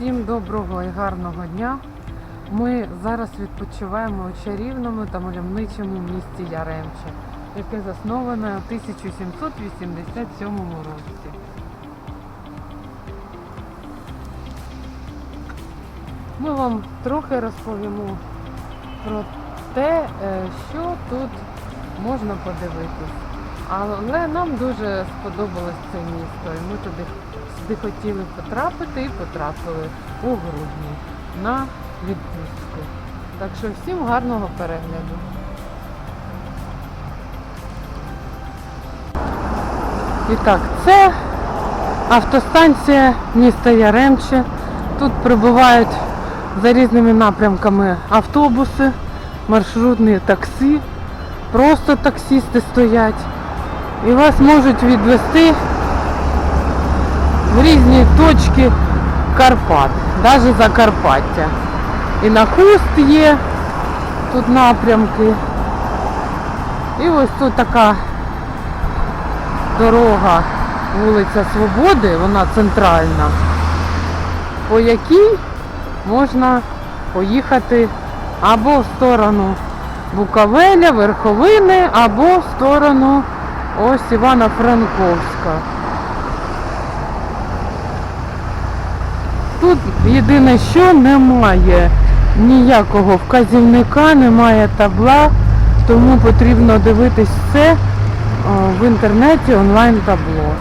Всім доброго і гарного дня. Ми зараз відпочиваємо у чарівному та мальовничому місті Яремче, яке засноване у 1787 році. Ми вам трохи розповімо про те, е, що тут можна подивитись. Але нам дуже сподобалось це місто, і ми туди сюди хотіли потрапити і потрапили у грудні на відпустку. Так що всім гарного перегляду. І так, це автостанція міста Яремче. Тут прибувають за різними напрямками автобуси, маршрутні таксі, просто таксісти стоять. І вас можуть відвести в різні точки Карпат, навіть Закарпаття. І на Хуст є тут напрямки. І ось тут така дорога, вулиця Свободи, вона центральна, по якій можна поїхати або в сторону Буковеля, Верховини, або в сторону ось Івано-Франковська. Тут єдине, що немає ніякого вказівника, немає табла, тому потрібно дивитись все в інтернеті онлайн табло.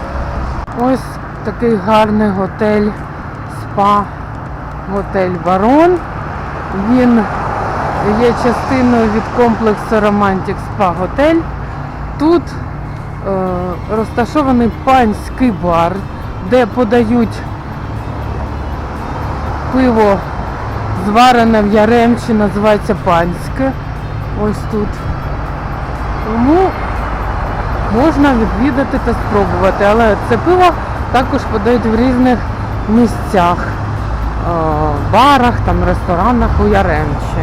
Ось такий гарний готель спа, готель Барон. Він є частиною від комплексу Romantic Spa Готель. Тут е, розташований панський бар, де подають пиво зварене в Яремчі, називається панське. Ось тут. Тому можна відвідати та спробувати. Але це пиво також подають в різних місцях, е, барах, там, ресторанах у Яремчі.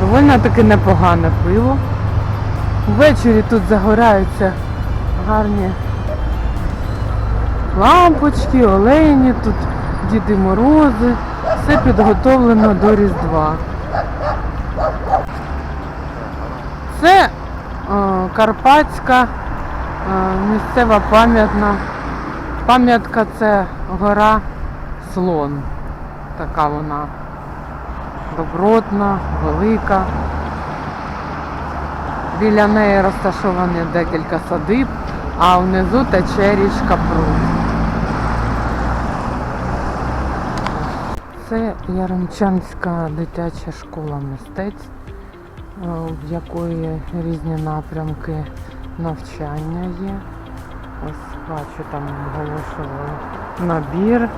Довольно таки непогане пиво. Ввечері тут загораються гарні лампочки, олені, тут Діди Морози. Все підготовлено до Різдва. Це е, Карпатська е, місцева пам'ятна. Пам'ятка це гора Слон. Така вона добротна, велика. Біля неї розташовані декілька садиб, а внизу тече річка Прут. Це Яремчанська дитяча школа мистецтв, е, в якої різні напрямки навчання є. Ось бачу, там оголошували набір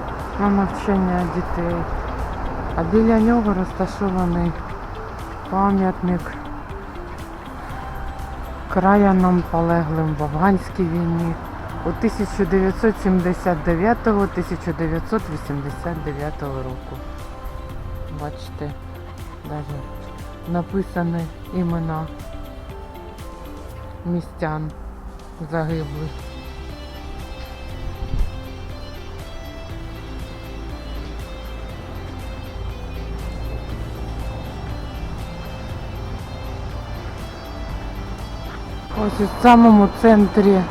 на навчання дітей. А біля нього розташований пам'ятник краянам полеглим в афганській війні у 1979-1989 року. Бачите, навіть написані імена містян загиблих. Ось у самому центрі е,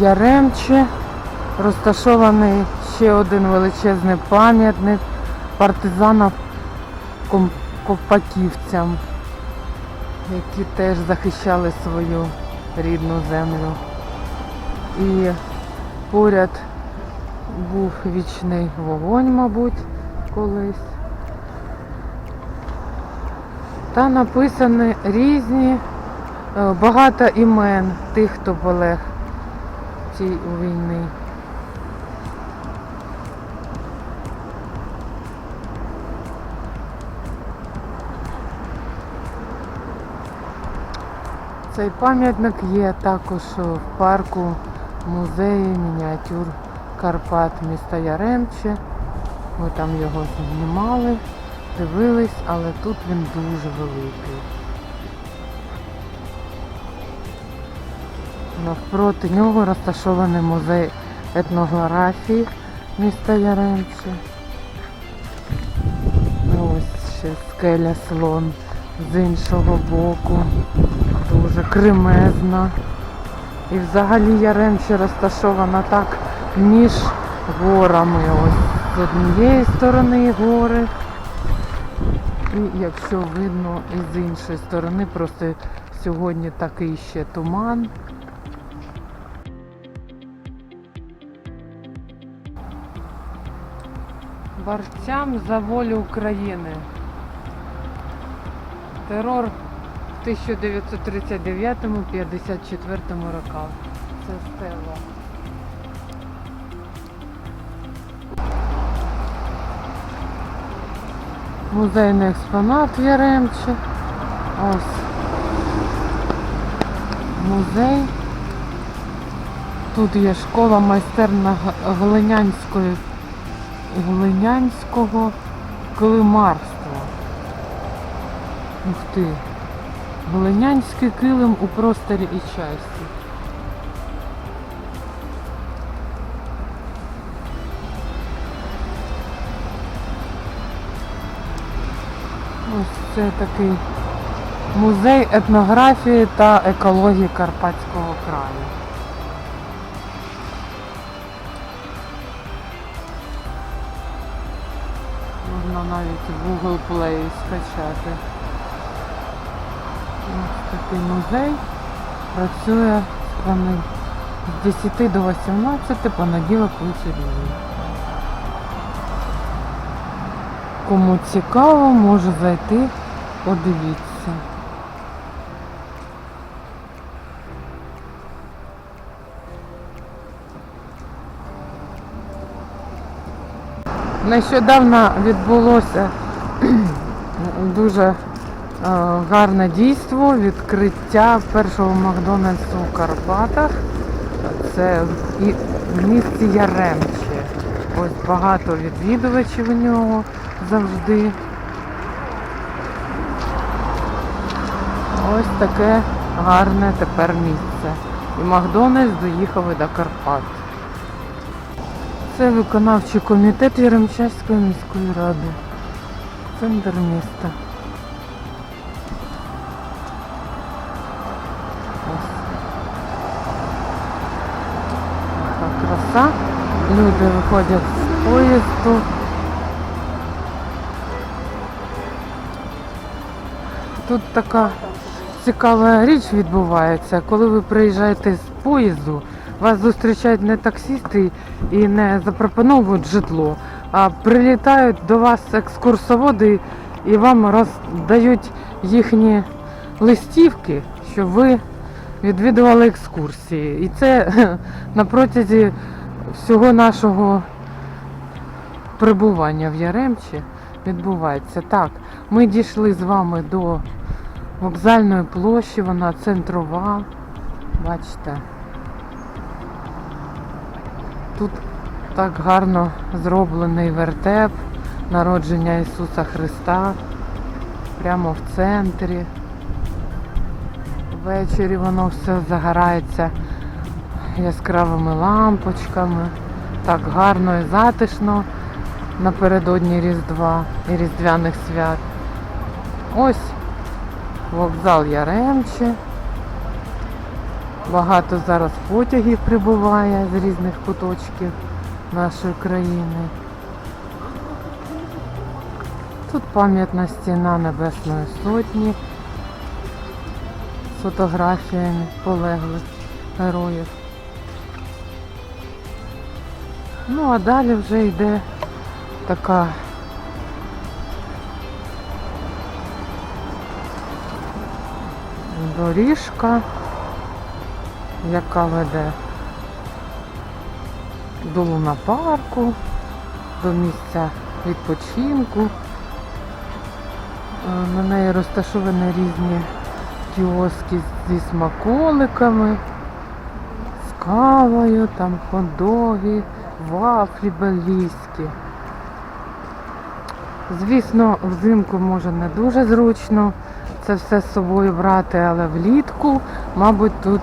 Яремче розташований ще один величезний пам'ятник партизанам ковпаківцям, які теж захищали свою рідну землю. І поряд був вічний вогонь, мабуть, колись. Та написані різні Е, багато імен тих, хто полег цій у Цей пам'ятник є також в парку музеї мініатюр Карпат міста Яремче. Ми там його знімали, дивились, але тут він дуже великий. Навпроти нього розташований музей етнографії міста Яремче. Ось ще скеля слон з іншого боку. Дуже кремезна. І взагалі Яремче розташована так між горами. Ось з однієї сторони гори. І якщо видно і з іншої сторони, просто сьогодні такий ще туман. Борцям за волю України. Терор 1939-54 роках. Це стела. Музейний експонат Яремче. Ось. Музей. Тут є школа майстерна Глинянської глинянського килимарства. Ух ти. Глинянський килим у просторі і часі. Ось це такий музей етнографії та екології Карпатського краю. Можна навіть в Google Play скачати. Такий музей працює з з 10 до 18 понеділок вихідний. Кому цікаво, може зайти, подивіться. Нещодавно відбулося дуже гарне дійство відкриття першого Макдональдсу у Карпатах. Це і в місті Яремче. Ось багато відвідувачів у нього завжди. Ось таке гарне тепер місце. І Макдональдс доїхав і до Карпат. Це виконавчий комітет Яремчанської міської ради. Центр міста. Люди виходять з поїзду. Тут така цікава річ відбувається. Коли ви приїжджаєте з поїзду, вас зустрічають не таксісти і не запропонують житло, а прилітають до вас екскурсоводи і вам роздають їхні листівки, щоб ви відвідували екскурсії. І це на протязі всього нашого перебування в Яремчі відбувається. Так, ми дійшли з вами до вокзальної площі, вона центрова. Бачите. Тут так гарно зроблений вертеп народження Ісуса Христа. Прямо в центрі. Ввечері воно все загорається яскравими лампочками. Так гарно і затишно напередодні Різдва і Різдвяних свят. Ось вокзал Яремче. Багато зараз потягів прибуває з різних куточків нашої країни. Тут пам'ятна стіна Небесної Сотні з фотографіями полеглих героїв. Ну а далі вже йде така доріжка, яка веде до лунапарку, до місця відпочинку. Е, На неї розташовані різні кіоски зі смаколиками, з кавою, там хот-доги, вафлі бельгійські. Звісно, взимку може не дуже зручно це все з собою брати, але влітку, мабуть, тут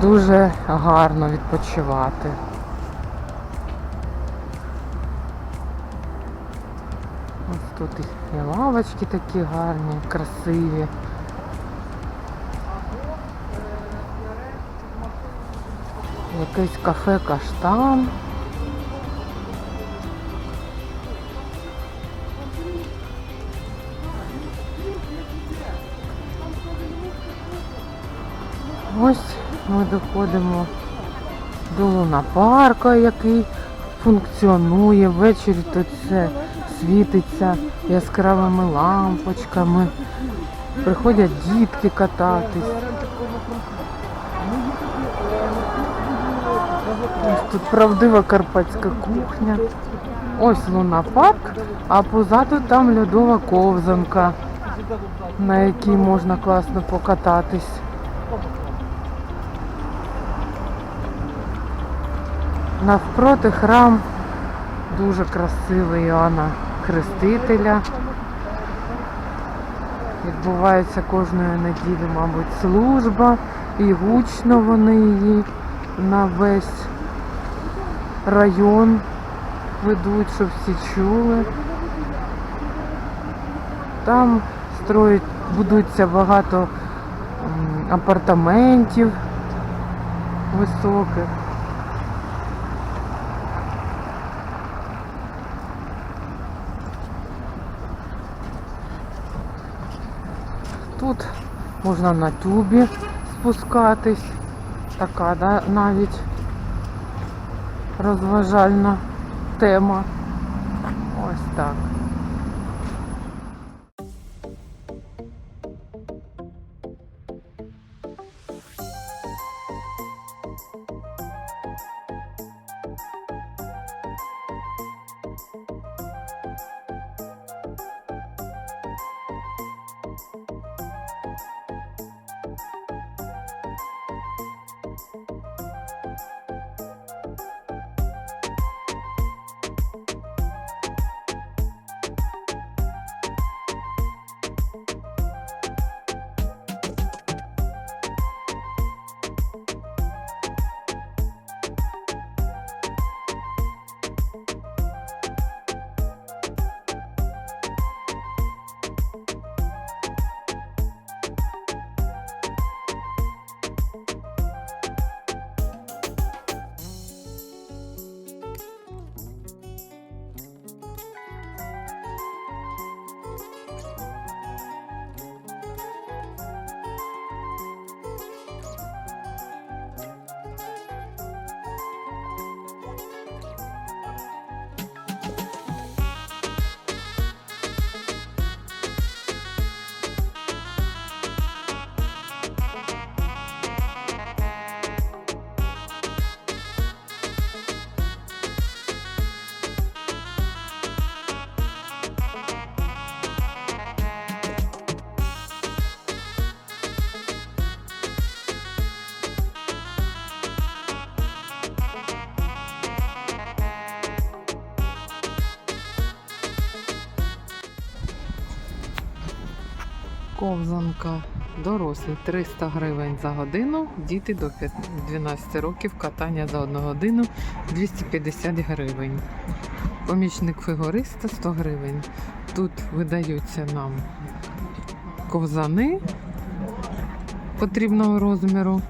дуже гарно відпочивати. Ось тут і лавочки такі гарні, красиві. Якесь кафе каштан. Ми доходимо до лунапарка, який функціонує. Ввечері тут все світиться яскравими лампочками. Приходять дітки кататись. Ось тут правдива карпатська кухня. Ось лунапарк, а позаду там льодова ковзанка, на якій можна класно покататись. Навпроти храм дуже красивий Іоанна Хрестителя. Відбувається кожної неділі, мабуть, служба, і гучно вони її на весь район ведуть, щоб всі чули. Там строять, будуться багато апартаментів високих. Тут можна на тюбі спускатись. Така, да, навіть розважальна тема. Ось так. Ковзанка. Дорослі 300 гривень за годину, діти до 12 років катання за 1 годину 250 гривень. Помічник фігуриста 100 гривень. Тут видаються нам ковзани потрібного розміру,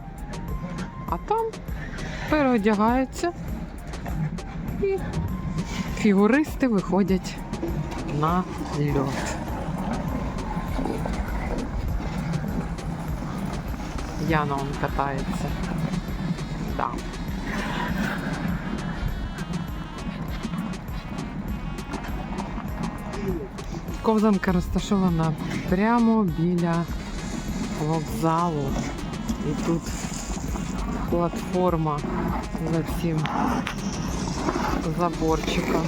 а там переодягаються і фігуристи виходять на льот. Яна он катається. Да. Ковзанка розташована прямо біля вокзалу. І тут платформа за цим заборчиком.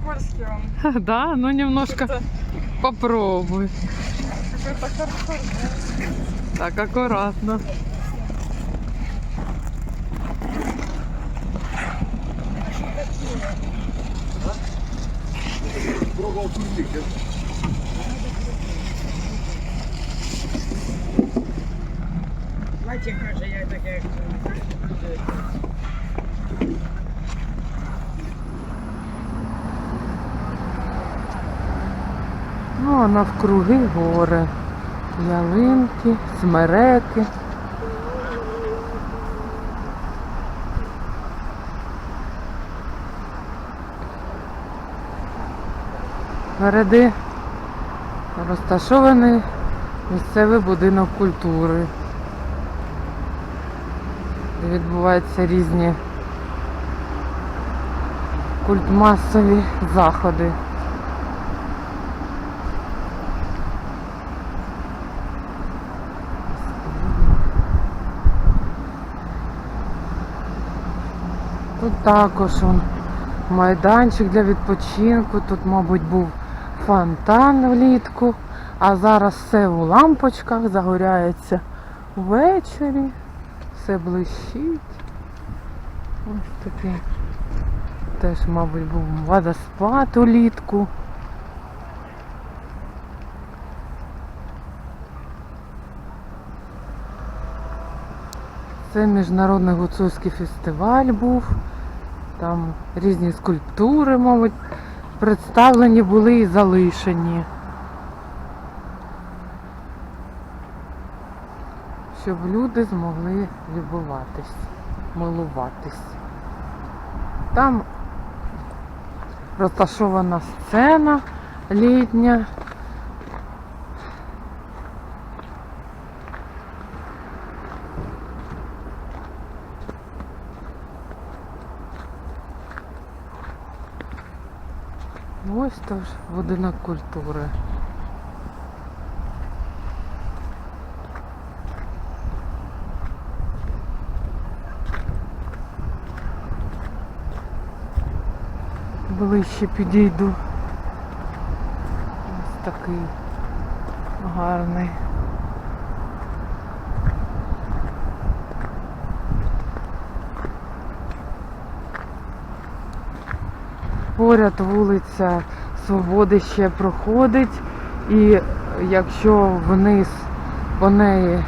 Скользкий он. Да, ну немножко Как-то попробуй. какой-то хардкор. Так, акуратно. Бачите, каже, я таке. А навкруги гори. Ялинки, смереки. Переди розташований місцевий будинок культури, де відбуваються різні культмасові заходи. Також он, майданчик для відпочинку. Тут, мабуть, був фонтан влітку, а зараз все у лампочках загоряється ввечері, все блищить. Ось такий теж, мабуть, був водоспад улітку. Це міжнародний гуцульський фестиваль був. Там різні скульптури, мабуть, представлені були і залишені. Щоб люди змогли любуватись, милуватись. Там розташована сцена літня. Ось тож будинок культури. Ближче підійду. Ось такий гарний. Поряд вулиця Свободи ще проходить, і якщо вниз по неї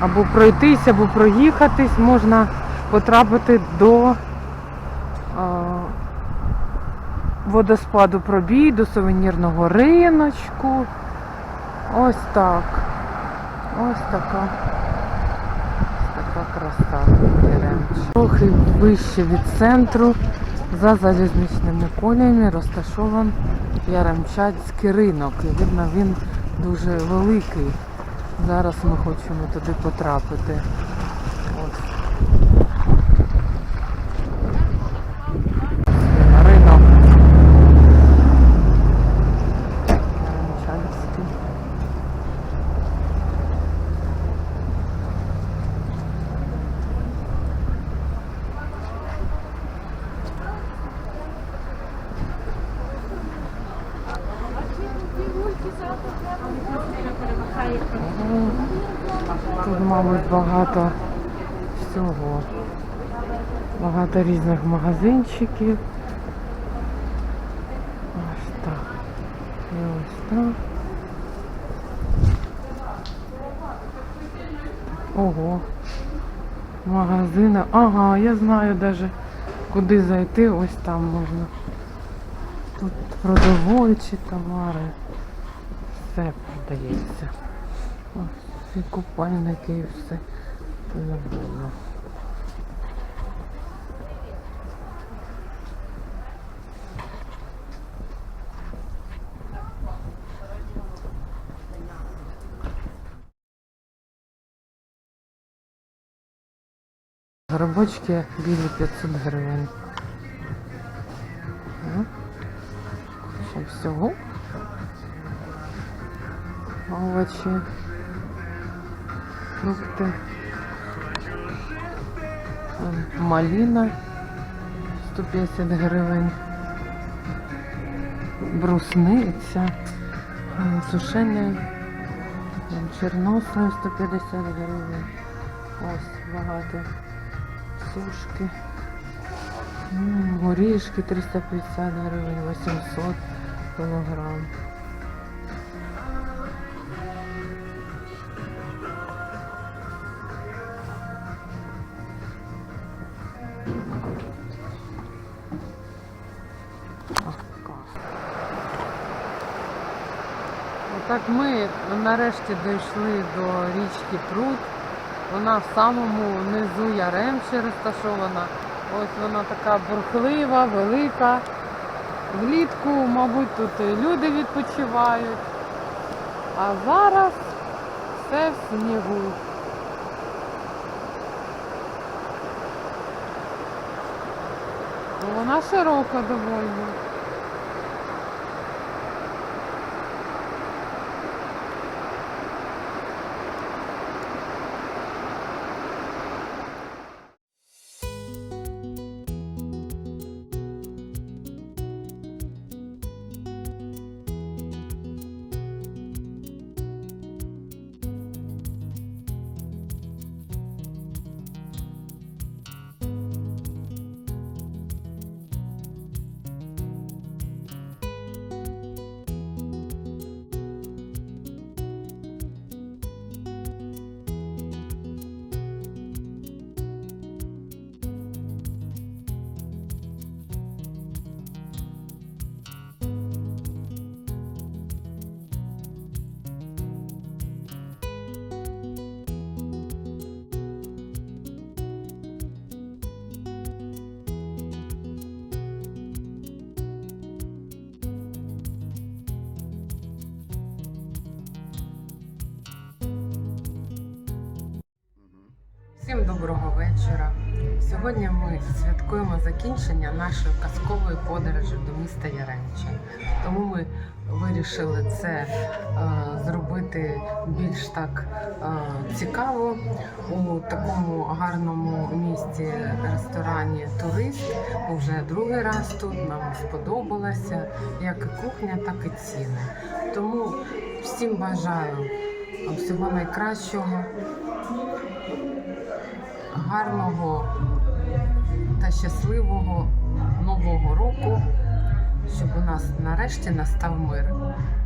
або пройтись, або проїхатись, можна потрапити до водоспаду пробій, до сувенірного риночку. Ось так. Ось така. Ось така краса. Трохи вище від центру. За залізничними коліями розташований Яремчацький ринок. І видно, він дуже великий. Зараз ми хочемо туди потрапити. От. Ринок. Яремчанський. Тут, мабуть, багато всього. Багато різних магазинчиків. Ось так. І ось так. Ого. Магазини. Ага, я знаю даже куди зайти. Ось там можна. Тут продовольчі товари. Все продається. Ось і купальники і все. Забула. Грибочки білі 500 гривень. Ну, Ще всього. Овочі. Фрукти. Там Маліна 150 гривень. брусниця, м, сушене 150 гривень. Ось багато сушки. Горішки 350 гривень, 800 кілограм. Отак ми нарешті дійшли до річки Прут. Вона в самому низу Яремчі розташована. Ось вона така бурхлива, велика. Влітку, мабуть, тут і люди відпочивають. А зараз все в снігу. Вона широка доволі. Доброго вечора. Сьогодні ми святкуємо закінчення нашої казкової подорожі до міста Яремче. Тому ми вирішили це е, зробити більш так е, цікаво у такому гарному місті ресторані Турист. Вже другий раз тут нам сподобалося як і кухня, так і ціни. Тому всім бажаю всього найкращого гарного та щасливого нового року, щоб у нас нарешті настав мир.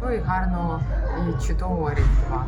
Ну і гарного і чудового різдва.